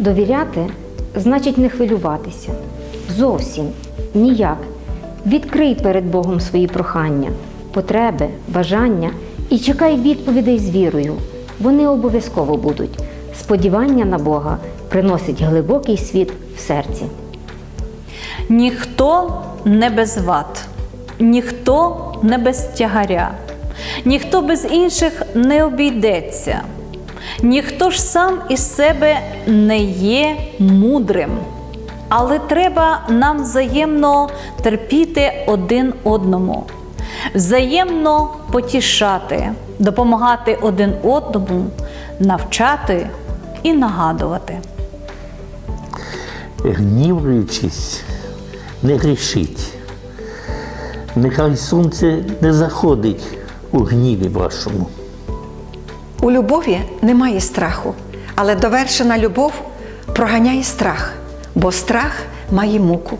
Довіряти значить не хвилюватися. Зовсім ніяк. Відкрий перед Богом свої прохання, потреби, бажання і чекай відповідей з вірою. Вони обов'язково будуть. Сподівання на Бога приносить глибокий світ в серці. Ніхто не без вад, ніхто не без тягаря, ніхто без інших не обійдеться, ніхто ж сам із себе не є мудрим. Але треба нам взаємно терпіти один одному, взаємно потішати, допомагати один одному, навчати і нагадувати. гнівуючись, не грішіть. Нехай сонце не заходить у гніві вашому. У любові немає страху, але довершена любов проганяє страх, бо страх має муку.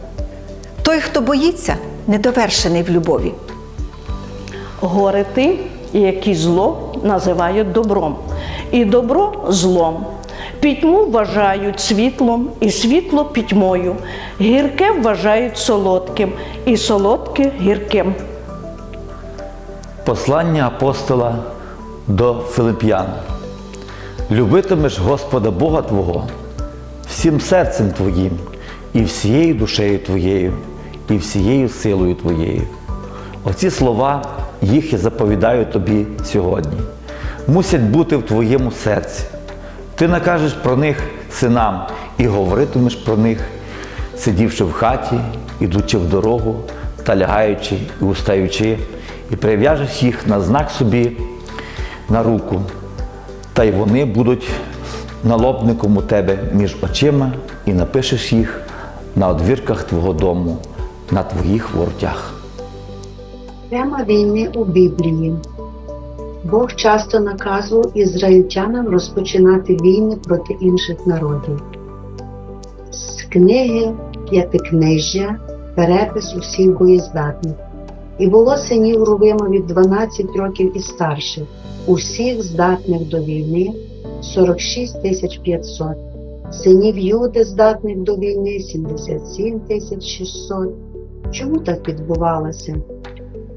Той, хто боїться, недовершений в любові. Горе ти, які зло називають добром, і добро злом. Пітьму вважають світлом, і світло пітьмою. Гірке вважають солодким, і солодке гірким. Послання апостола до Филип'ян. Любитимеш Господа Бога Твого всім серцем Твоїм, і всією душею Твоєю, і всією силою Твоєю. Оці слова їх я заповідаю тобі сьогодні. Мусять бути в твоєму серці. Ти накажеш про них синам і говоритимеш про них, сидівши в хаті, ідучи в дорогу, та лягаючи і устаючи, і прив'яжеш їх на знак собі на руку, та й вони будуть налобником у тебе між очима, і напишеш їх на одвірках твого дому, на твоїх воротях. Тема війни у Біблії. Бог часто наказував ізраїльтянам розпочинати війни проти інших народів. З книги П'ятикнижжя перепис усіх боєздатних. І було синів Рувима від 12 років і старших, усіх здатних до війни 46 тисяч 500, синів Юди здатних до війни 77 тисяч 600. Чому так відбувалося?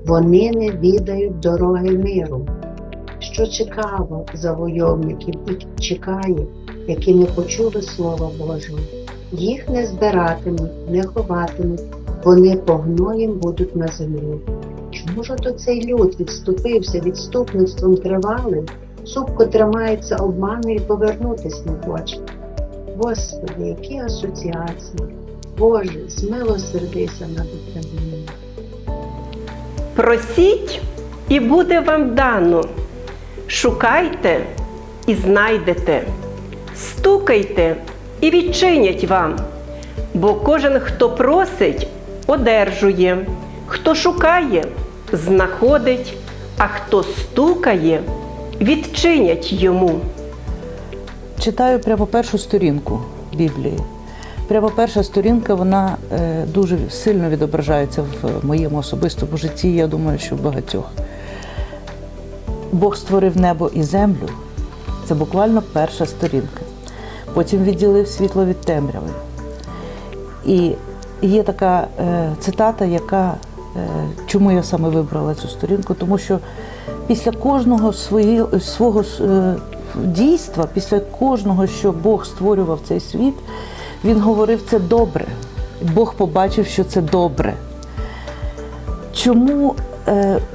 Вони не відають дороги миру. Що цікаво завойовників і чекає, які не почули Слова Божого. Їх не збиратимуть, не ховатимуть, вони погноєм будуть на землі. Чому ж то цей люд відступився відступництвом тривалим, цупко тримається обману і повернутись не хоче? Господи, які асоціації! Боже, змилосердися над Україною. Просіть, і буде вам дано. Шукайте і знайдете. Стукайте і відчинять вам. Бо кожен, хто просить, одержує, хто шукає, знаходить, а хто стукає, відчинять йому. Читаю прямо першу сторінку Біблії. Прямо перша сторінка, вона е, дуже сильно відображається в моєму особистому житті, я думаю, що в багатьох. Бог створив небо і землю. Це буквально перша сторінка. Потім відділив світло від темряви. І є така е, цитата, яка е, чому я саме вибрала цю сторінку? Тому що після кожного свої, свого е, дійства, після кожного, що Бог створював цей світ, він говорив це добре. Бог побачив, що це добре. Чому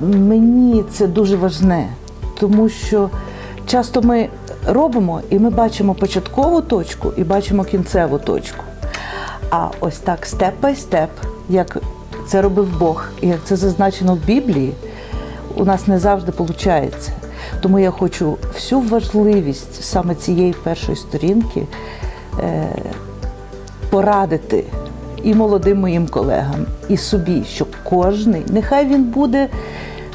мені це дуже важне? Тому що часто ми робимо і ми бачимо початкову точку і бачимо кінцеву точку. А ось так степ бай степ, як це робив Бог, і як це зазначено в Біблії, у нас не завжди виходить. Тому я хочу всю важливість саме цієї першої сторінки е, порадити і молодим моїм колегам, і собі, щоб кожний, нехай він буде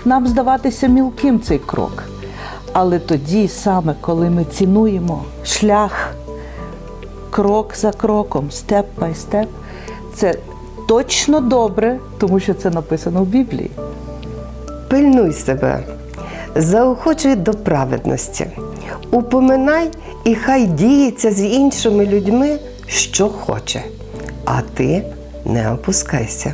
нам здаватися мілким цей крок. Але тоді, саме коли ми цінуємо шлях крок за кроком, степ бай степ, це точно добре, тому що це написано в Біблії. Пильнуй себе, заохочуй до праведності, упоминай і хай діється з іншими людьми, що хоче. А ти не опускайся.